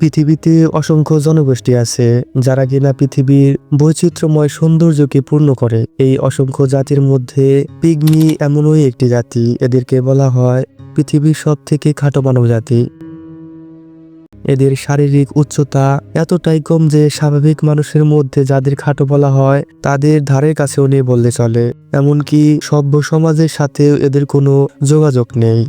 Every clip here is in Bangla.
পৃথিবীতে অসংখ্য জনগোষ্ঠী আছে যারা কিনা পৃথিবীর বৈচিত্র্যময় সৌন্দর্যকে পূর্ণ করে। এই অসংখ্য জাতির মধ্যে পিগমি এমনই একটি জাতি। এদেরকে বলা হয় পৃথিবীর সব থেকে খাটো মানব জাতি। এদের শারীরিক উচ্চতা এতটাই কম যে স্বাভাবিক মানুষের মধ্যে যাদের খাটো বলা হয়, তাদের ধারের কাছেও নেই বললে চলে। এমনকি সভ্য সমাজের সাথেও এদের কোনো যোগাযোগ নেই।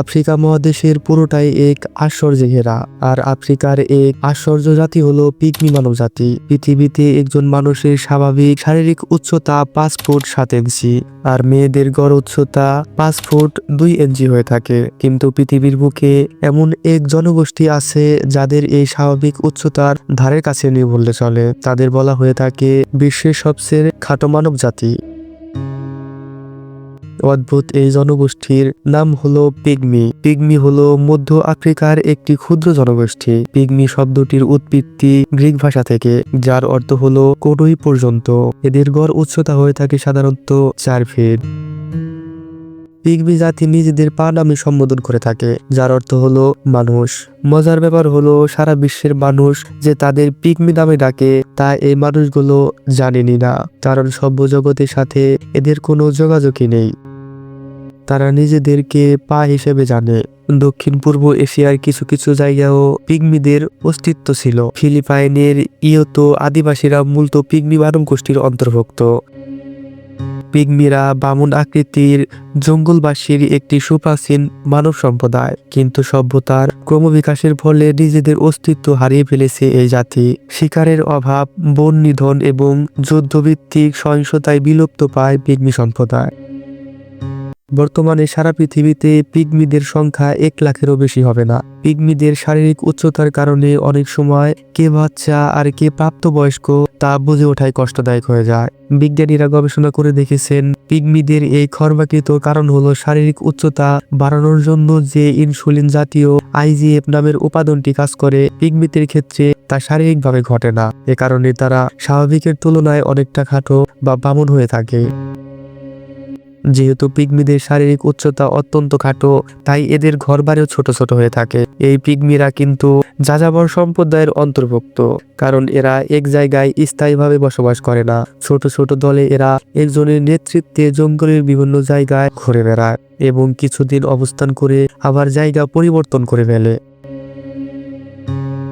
আফ্রিকা মহাদেশের পুরোটাই এক আশ্চর্যে ঘেরা। আর আফ্রিকার এক আশ্চর্য জাতি হলো পিগমি মানব জাতি পৃথিবীতে একজন মানুষের স্বাভাবিক শারীরিক উচ্চতা পাঁচ ফুট সাত ইঞ্চি, আর মেয়েদের গড় উচ্চতা পাঁচ ফুট দুই ইঞ্চি হয়ে থাকে। কিন্তু পৃথিবীর বুকে এমন এক জনগোষ্ঠী আছে যাদের এই স্বাভাবিক উচ্চতার ধারের কাছে নিয়ে বললে চলে। তাদের বলা হয়ে থাকে বিশ্বের সবচেয়ে খাটো মানব জাতি অদ্ভুত এই জনগোষ্ঠীর নাম হলো পিগমি। পিগমি হলো মধ্য আফ্রিকার একটি ক্ষুদ্র জনগোষ্ঠী। পিগমি শব্দটির উৎপত্তি গ্রিক ভাষা থেকে, যার অর্থ হলো কোডই পর্যন্ত। এদের গড় উচ্চতা হয়ে থাকে সাধারণত চার ফিট। পিগমি জাতি নিজেদের পা নামে সম্বোধন করে থাকে, যার অর্থ হলো মানুষ। মজার ব্যাপার হলো সারা বিশ্বের মানুষ যে তাদের পিগমি নামে ডাকে, তা এই মানুষগুলো জানেনি না। কারণ সভ্য জগতের সাথে এদের কোনো যোগাযোগই নেই। তারা নিজেদেরকে পা হিসেবে জানে। দক্ষিণ পূর্ব এশিয়ার কিছু কিছু জায়গায়ও পিগমিদের অস্তিত্ব ছিল। ফিলিপাইনের ইয়ত আদিবাসীরা মূলত পিগমি মানব গোষ্ঠীর অন্তর্ভুক্ত। পিগমিরা বামন আকৃতির জঙ্গলবাসীর একটি সুপ্রাচীন মানব সম্প্রদায়, কিন্তু সভ্যতার ক্রমবিকাশের ফলে নিজেদের অস্তিত্ব হারিয়ে ফেলেছে এই জাতি। শিকারের অভাব, বন নিধন এবং যুদ্ধভিত্তিক সহিংসতায় বিলুপ্ত পায় পিগমি সম্প্রদায়। বর্তমানে সারা পৃথিবীতে পিগমিদের সংখ্যা এক লাখেরও বেশি হবে না। পিগমিদের শারীরিক উচ্চতার কারণে অনেক সময় কে বাচ্চা আর কে প্রাপ্তবয়স্ক তা বুঝে ওঠাই কষ্টদায়ক হয়ে যায়। বিজ্ঞানীরা গবেষণা করে দেখেছেন, পিগমিদের এই খর্বাকৃত কারণ হলো শারীরিক উচ্চতা বাড়ানোর জন্য যে ইনসুলিন জাতীয় আইজিএফ নামের উপাদানটি কাজ করে, পিগমিদের ক্ষেত্রে তা শারীরিকভাবে ঘটে না। এ কারণে তারা স্বাভাবিকের তুলনায় অনেকটা খাটো বা বামন হয়ে থাকে। যেহেতু পিগমিদের শারীরিক উচ্চতা অত্যন্ত খাটো, তাই এদের ঘরবাড়িও ছোট ছোট হয়ে থাকে। এই পিগমিরা কিন্তু যাযাবর সম্প্রদায়ের অন্তর্ভুক্ত, কারণ এরা এক জায়গায় স্থায়ীভাবে বসবাস করে না। ছোট ছোট দলে এরা একজনের নেতৃত্বে জঙ্গলের বিভিন্ন জায়গায় ঘুরে বেড়ায় এবং কিছুদিন অবস্থান করে আবার জায়গা পরিবর্তন করে ফেলে।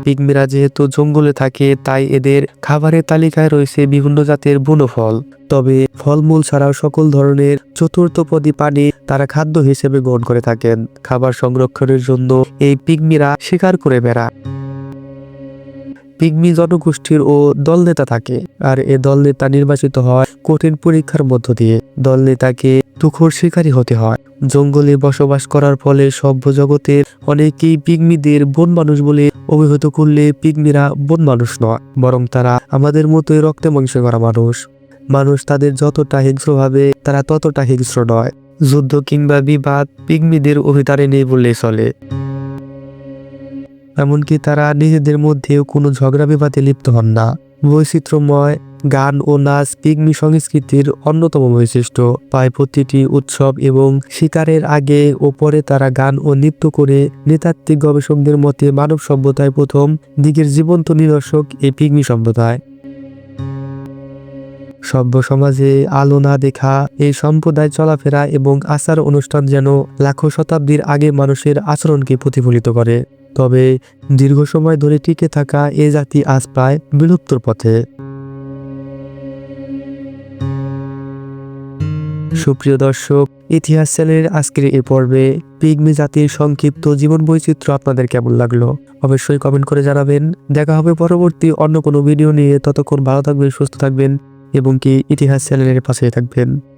পিগমিরা যেহেতু জঙ্গলে থাকে, তাই এদের খাবারের তালিকায় রয়েছে বিভিন্ন জাতের বুনো ফল। তবে ফলমূল ছাড়াও সকল ধরনের চতুর্থপদী পানি তারা খাদ্য হিসেবে গ্রহণ করে থাকেন। খাবার সংরক্ষণের জন্য এই পিগমিরা শিকার করে বেড়ায়। পিগমি জনগোষ্ঠীর ও দলনেতা থাকে আর এ দলনেতা নির্বাচিত হয় কঠিন পরীক্ষার মধ্য দিয়ে। দলনেতাকে তুখোর শিকারী হতে হয়। জঙ্গলে বসবাস করার ফলে সভ্য জগতের অনেকেই পিগমিদের বন মানুষ বলে অভিহিত করলে পিগমিরা বন মানুষ নয়, বরং তারা আমাদের মতোই রক্তে মাংস করা মানুষ। মানুষ তাদের যতটা হিংস্র ভাবে, তারা ততটা হিংস্র নয়। যুদ্ধ কিংবা বিবাদ পিগমিদের অভিতারে নেই বললেই চলে। এমনকি তারা নিজেদের মধ্যেও কোনো ঝগড়া বিবাদে লিপ্ত হন না। বৈচিত্র্যময় গান ও নাচ পিগমি সংস্কৃতির অন্যতম বৈশিষ্ট্য। প্রায় প্রতিটি উৎসব এবং শিকারের আগে ও পরে তারা গান ও নৃত্য করে নৃতাত্ত্বিক গবেষকদের মতে মানব সভ্যতায় প্রথম দিকের জীবন্ত নিদর্শক এই পিগমি সম্প্রদায় সভ্য সমাজে আলো না দেখা, এই সম্প্রদায় চলাফেরা এবং আচার অনুষ্ঠান যেন লাখো শতাব্দীর আগে মানুষের আচরণকে প্রতিফলিত করে। তবে দীর্ঘ সময় ধরে টিকে থাকা এ জাতি আজ প্রায় বিলুপ্তর পথে। সুপ্রিয় দর্শক, ইতিহাস চ্যানেলের আজকের এ পর্বে পিগমি জাতির সংক্ষিপ্ত জীবন বৈচিত্র্য আপনাদের কেমন লাগল? অবশ্যই কমেন্ট করে জানাবেন। দেখা হবে পরবর্তী অন্য কোনো ভিডিও নিয়ে। ততক্ষণ ভালো থাকবেন, সুস্থ থাকবেন এবং কি ইতিহাস চ্যানেলের পাশে থাকবেন।